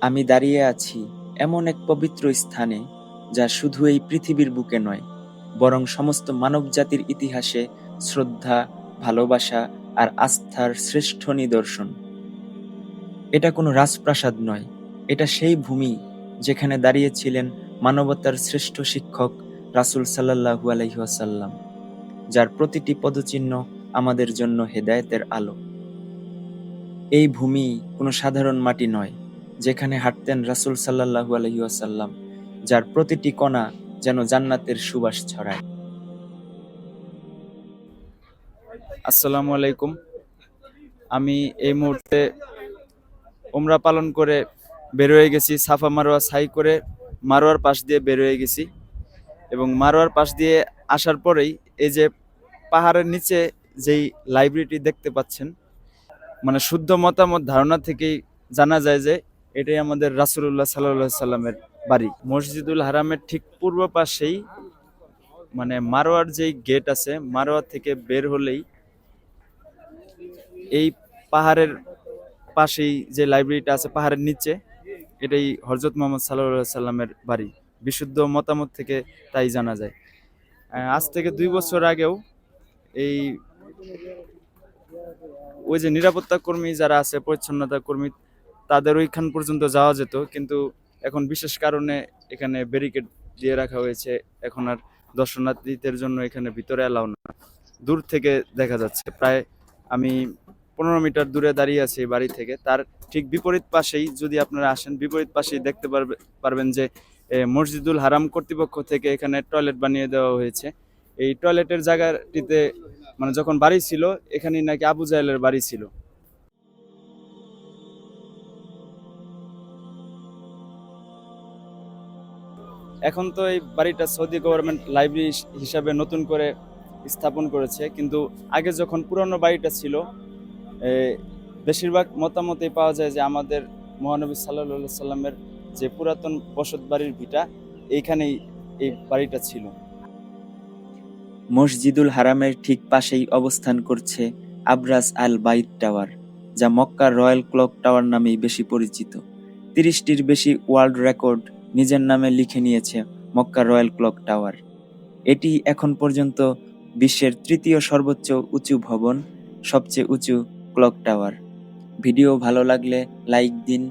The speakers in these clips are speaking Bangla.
আমি দাঁড়িয়ে আছি এমন এক পবিত্র স্থানে, যা শুধু এই পৃথিবীর বুকে নয়, বরং সমস্ত মানবজাতির ইতিহাসে শ্রদ্ধা, ভালোবাসা আর আস্থার শ্রেষ্ঠ নিদর্শন। এটা কোনো রাজপ্রাসাদ নয়, এটা সেই ভূমি যেখানে দাঁড়িয়েছিলেন মানবতার শ্রেষ্ঠ শিক্ষক রাসূল সাল্লাল্লাহু আলাইহি ওয়াসাল্লাম, যার প্রতিটি পদচিহ্ন আমাদের জন্য হেদায়েতের আলো। এই ভূমি কোনো সাধারণ মাটি নয় যেখানে হাঁটতেন রাসূল সাল্লাল্লাহু আলাইহি ওয়াসাল্লাম, যার প্রতিটি কণা যেন জান্নাতের সুবাস ছড়ায়। আসসালামু আলাইকুম। আমি এই মুহূর্তে ওমরা পালন করে বের হয়ে গেছি, সাফা মারোয়া সাই করে মারোয়ার পাশ দিয়ে বের হয়ে গেছি এবং মারোয়ার পাশ দিয়ে আসার পরেই এই যে পাহাড়ের নিচে যেই লাইব্রেরিটি দেখতে পাচ্ছেন মানে শুদ্ধ মতামত ধারণা থেকেই জানা যায় যে এটাই আমাদের রাসূলুল্লাহ সাল্লাহ সাল্লামের বাড়ি। মসজিদুল হারামের ঠিক পূর্ব পাশেই মানে মারোয়ার যেই গেট আছে মারোয়ার থেকে বের হলেই এই পাহাড়ের পাশেই যে লাইব্রেরিটা আছে পাহাড়ের নিচে, এটাই হরজত মোহাম্মদ সাল্লাহ সাল্লামের বাড়ি। বিশুদ্ধ মতামত থেকে তাই জানা যায়। আজ থেকে দুই বছর আগেও এই ওই যে নিরাপত্তা কর্মী যারা আছে, পরিচ্ছন্নতা কর্মী তাদের ওইখান পর্যন্ত যাওয়া যেত, কিন্তু এখন বিশেষ কারণে এখানে ব্যারিকেড দিয়ে রাখা হয়েছে। এখন আর দর্শনার্থীদের জন্য এখানে ভিতরে অ্যালাউ না। দূর থেকে দেখা যাচ্ছে, প্রায় আমি পনেরো মিটার দূরে দাঁড়িয়ে আছি বাড়ি থেকে। তার ঠিক বিপরীত পাশেই যদি আপনারা আসেন, বিপরীত পাশেই দেখতে পারবে, পারবেন যে মসজিদুল হারাম কর্তৃপক্ষ থেকে এখানে টয়লেট বানিয়ে দেওয়া হয়েছে। এই টয়লেটের জায়গাটিতে মানে যখন বাড়ি ছিল, এখানেই নাকি আবু জাহেলের বাড়ি ছিল। এখন তো এই বাড়িটা সৌদি গভর্নমেন্ট লাইব্রেরি হিসাবে নতুন করে স্থাপন করেছে, কিন্তু আগে যখন পুরনো বাড়িটা ছিল বেশিরভাগ মতামতেই পাওয়া যায় যে আমাদের মহানবী সাল্লাহ সাল্লামের যে পুরাতন বসত বাড়ির ভিটা এইখানেই এই বাড়িটা ছিল। মসজিদুল হারামের ঠিক পাশেই অবস্থান করছে আবরাস আল বাইত টাওয়ার, যা মক্কার রয়্যাল ক্লক টাওয়ার নামেই বেশি পরিচিত। তিরিশটির বেশি ওয়ার্ল্ড রেকর্ড নিজের নামে লিখে নিয়েছে মক্কা রয়্যাল ক্লক টাওয়ার। এটি এখন পর্যন্ত বিশ্বের তৃতীয় সর্বোচ্চ উঁচু ভবন, সবচেয়ে উঁচু ক্লক টাওয়ার। ভিডিও ভালো লাগলে লাইক দিন,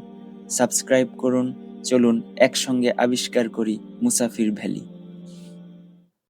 সাবস্ক্রাইব করুন, চলুন একসঙ্গে আবিষ্কার করি মুসাফির ভ্যালি।